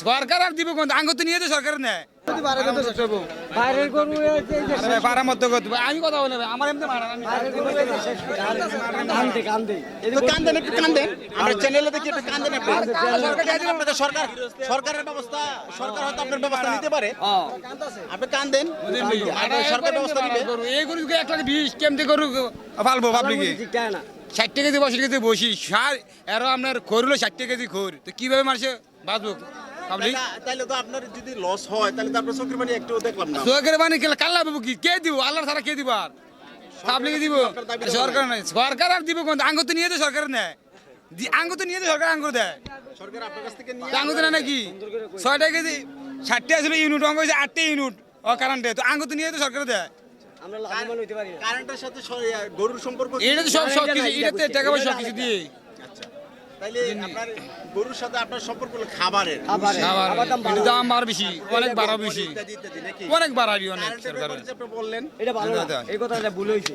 সরকার আর দিব কোন আঙ্গ তো নিয়ে তো সরকার নেয়। আমি কথা বলে আমার এমনি কান্দেন একটু কান্দেন আমরা চ্যানেলে দেখি একটু কান্দেন আপনি আপনাদের সরকার সরকারের ব্যবস্থা সরকার হয়তো আপনার ব্যবস্থা নিতে পারে। আপনি কান্দেন সরকার ব্যবস্থা নিবে। এই গরু এক লাখ বিশ কেমতে গরু ফালবো পাবলিকে ঠিক ষাট টাকা কেজি বসে বসি সার এরও আপনার খরলো ষাট টাকা কেজি খর। তো কীভাবে মারছে? বাঁচবো। পাবলিক তাইলে- তাইলে তো আপনার যদি লস হয় তাহলে তো আপনার চোখের বাড়ি একটু দেখলাম না। সরকারের বাণী কাল্লা পাবো কি? কে দিব? আল্লাহ ছাড়া কে দিব আর? পাবলিকে দিব। সরকার নাই। সরকার আর দিব কোন? আঙ্গ তো নিয়ে তো সরকার নেয়। দি- তো নিয়ে তো সরকার আঙ্গুর দেয়। সরকার আপনার কাছ থেকে আঙ্গুর দেয় নাকি? ছয় টাকা কেজি ষাটটা আসলে ইউনিট অঙ্গ হয়েছে আটটা ইউনিট ও কারেন্টে তো আঙ্গ তো নিয়ে তো সরকার দেয়। আমরা লাভবান হইতে পারি কারেন্টের সাথে গরুর সম্পর্ক এটা তো সব সব কিছু এটাতে টাকা পয়সা সব কিছু দিয়ে তাইলে আপনার গরুর সাথে আপনার সম্পর্ক হলো খাবারের। খাবার খাবার দাম দাম আর বেশি অনেক বাড়া বেশি। অনেক বাড়াবি অনেক বললেন। এটা ভালো এই কথাটা ভুল হয়েছে।